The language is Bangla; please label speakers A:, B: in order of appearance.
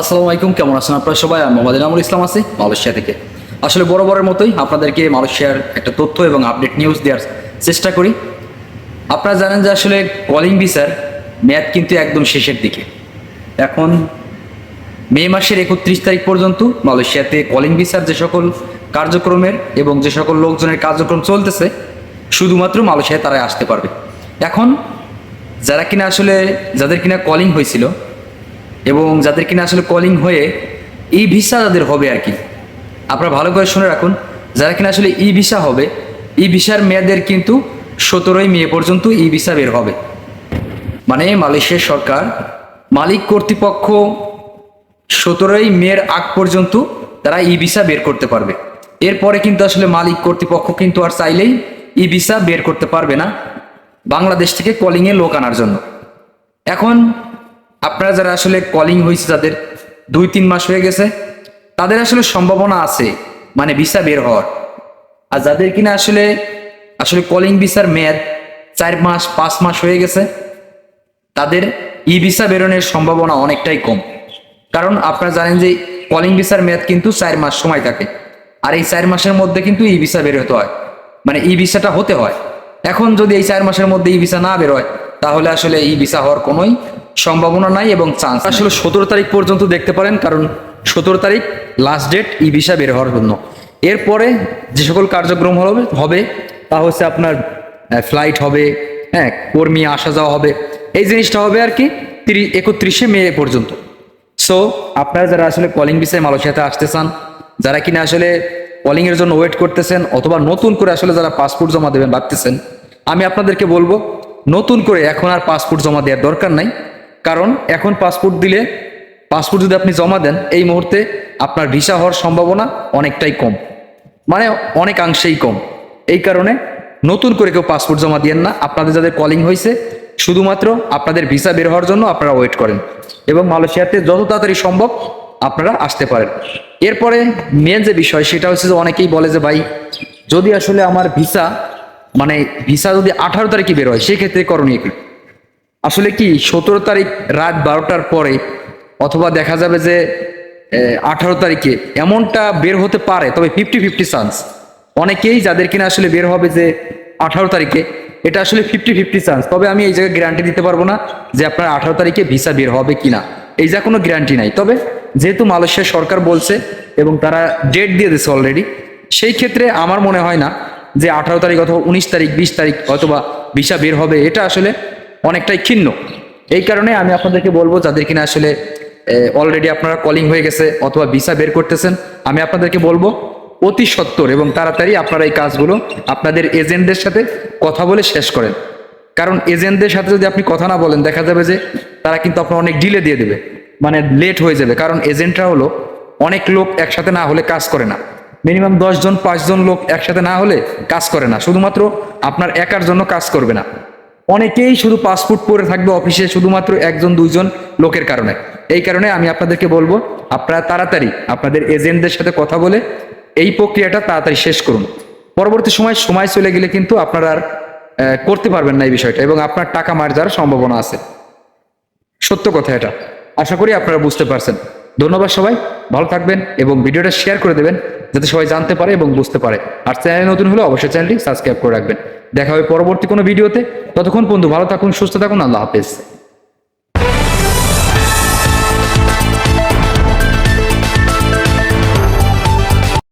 A: আসসালামু আলাইকুম, কেমন আছেন আপনারা সবাই? আমি মোহাম্মদ এনামুল ইসলাম আছি মালয়েশিয়া থেকে। আসলে বরাবরের মতোই আপনাদেরকে মালয়েশিয়ার একটা তথ্য এবং আপডেট নিউজ দেওয়ার চেষ্টা করি। আপনারা জানেন যে আসলে কলিং ভিসার মেয়াদ কিন্তু একদম শেষের দিকে। এখন মে মাসের একত্রিশ তারিখ পর্যন্ত মালয়েশিয়াতে কলিং ভিসার যে সকল কার্যক্রমের এবং যে সকল লোকজনের কার্যক্রম চলতেছে, শুধুমাত্র মালয়েশিয়ায় তারা আসতে পারবে। এখন যারা কিনা আসলে, যাদের কিনা কলিং হয়েছিল এবং যাদের কিনা আসলে কলিং হয়ে ই ভিসা যাদের হবে আর কি, আপনারা ভালো করে শুনে রাখুন, যারা কিনা আসলে ই ভিসা হবে, ই ভিসার মেয়াদের কিন্তু সতেরোই মে পর্যন্ত ই ভিসা বের হবে। মানে মালয়েশিয়ার সরকার মালিক কর্তৃপক্ষ সতেরোই মের আগ পর্যন্ত তারা ই ভিসা বের করতে পারবে। এরপরে কিন্তু আসলে মালিক কর্তৃপক্ষ কিন্তু আর চাইলেই ই ভিসা বের করতে পারবে না বাংলাদেশ থেকে কলিংয়ে লোক আনার জন্য। এখন আপনারা যারা আসলে কলিং হয়েছে যাদের দুই, তিন মাস হয়ে গেছে, তাদের আসলে সম্ভাবনা আছে মানে ভিসা বের হওয়ার। আর যাদের কিনা আসলে আসলে কলিং ভিসার মেয়াদ চার মাস, পাঁচ মাস হয়ে গেছে, তাদের ই ভিসা বেরোনোর সম্ভাবনা অনেকটাই কম। কারণ আপনারা জানেন যে কলিং ভিসার মেয়াদ কিন্তু চার মাস সময় থাকে, আর এই চার মাসের মধ্যে কিন্তু ই ভিসা বের হতে হয় মানে ই ভিসাটা হতে হয়। এখন যদি এই চার মাসের মধ্যে ই ভিসা না বেরোয় তাহলে আসলে ই ভিসা হওয়ার কোনোই সম্ভাবনা নাই এবং চান্স আসলে সতেরো তারিখ পর্যন্ত দেখতে পারেন, কারণ সতেরো তারিখ লাস্ট ডেট ই ভিসা বের হওয়ার জন্য। এরপরে যে সকল কার্যক্রম হবে হবে, তা হচ্ছে আপনার ফ্লাইট হবে হ্যাঁ কর্মী আসা যাওয়া হবে। এই জিনিসটা হবে আর কি তিরিশ একত্রিশে মে পর্যন্ত। সো আপনারা যারা আসলে কলিং বিষয়ে মালয়েশিয়াতে আসতে চান, যারা কিনা আসলে কলিং এর জন্য ওয়েট করতেছেন, অথবা নতুন করে আসলে যারা পাসপোর্ট জমা দেবেন, ভাবতেছেন, আমি আপনাদেরকে বলব, নতুন করে এখন আর পাসপোর্ট জমা দেওয়ার দরকার নাই। কারণ এখন পাসপোর্ট দিলে, পাসপোর্ট যদি আপনি জমা দেন, এই মুহূর্তে আপনার ভিসা হওয়ার সম্ভাবনা অনেকটাই কম। মানে অনেকাংশেই কম। এই কারণে নতুন করে কেউ পাসপোর্ট জমা দিয়েন না। আপনাদের যাদের কলিং হয়েছে শুধুমাত্র আপনাদের ভিসা বের হওয়ার জন্য আপনারা ওয়েট করেন এবং মালয়েশিয়াতে যত তাড়াতাড়ি সম্ভব আপনারা আসতে পারেন। এরপরে মেন যে বিষয়, সেটা হচ্ছে যে অনেকেই বলে যে, ভাই, যদি আসলে আমার ভিসা মানে ভিসা যদি আঠারো তারিখে বের হয়, সেক্ষেত্রে করণীয় কি? আসলে কি, সতেরো তারিখ রাত বারোটার পরে, অথবা দেখা যাবে যে আঠারো তারিখে এমনটা বের হতে পারে, তবে ফিফটি ফিফটি চান্স অনেকেই যাদের কিনা আসলে বের হবে যে, আঠারো তারিখে, এটা আসলে ফিফটি ফিফটি চান্স তবে আমি এই জায়গায় গ্যারান্টি দিতে পারব না যে আপনার আঠারো তারিখে ভিসা বের হবে কিনা। এই যা কোনো গ্যারান্টি নাই। তবে যেহেতু মালয়েশিয়া সরকার বলছে, এবং তারা ডেট দিয়ে দিয়েছে অলরেডি সেই ক্ষেত্রে আমার মনে হয় না যে আঠারো তারিখ অথবা উনিশ তারিখ, বিশ তারিখ অথবা ভিসা বের হবে। এটা আসলে অনেকটাই ক্ষীণ। এই কারণে আমি আপনাদেরকে বলব, যাদের কিনা আসলে অলরেডি আপনারা কলিং হয়ে গেছে অথবা ভিসা বের করতেছেন, আমি আপনাদেরকে বলব, অতি সত্তর এবং তাড়াতাড়ি আপনারা এই কাজগুলো আপনাদের এজেন্টদের সাথে কথা বলে শেষ করেন। কারণ এজেন্টদের সাথে যদি আপনি কথা না বলেন, দেখা যাবে যে তারা কিন্তু আপনার অনেক ডিলে দিয়ে দেবে মানে লেট হয়ে যাবে। কারণ এজেন্টরা হলো অনেক লোক একসাথে না হলে কাজ করে না। মিনিমাম দশজন পাঁচজন লোক একসাথে না হলে কাজ করে না। শুধুমাত্র আপনার একার জন্য কাজ করবে না। অনেকেই শুধু পাসপোর্ট পরে থাকবে অফিসে শুধুমাত্র একজন, দুইজন লোকের কারণে। এই কারণে আমি আপনাদেরকে বলব, আপনারা তাড়াতাড়ি আপনাদের এজেন্টদের সাথে কথা বলে এই প্রক্রিয়াটা তাড়াতাড়ি শেষ করুন। পরবর্তী সময় সময় চলে গেলে কিন্তু আপনারা আর করতে পারবেন না এই বিষয়টা এবং আপনার টাকা মার যাওয়ার সম্ভাবনা আছে। সত্য কথা এটা। আশা করি আপনারা বুঝতে পারছেন। ধন্যবাদ সবাই, ভালো থাকবেন এবং ভিডিওটা শেয়ার করে দেবেন, যাতে সবাই জানতে পারে এবং বুঝতে পারে। আর চ্যানেল নতুন হলে অবশ্যই চ্যানেলটি সাবস্ক্রাইব করে রাখবেন। দেখা হবে পরবর্তী কোনো ভিডিওতে। ততক্ষণ বন্ধু ভালো থাকুন সুস্থ থাকুন আল্লাহ হাফেজ।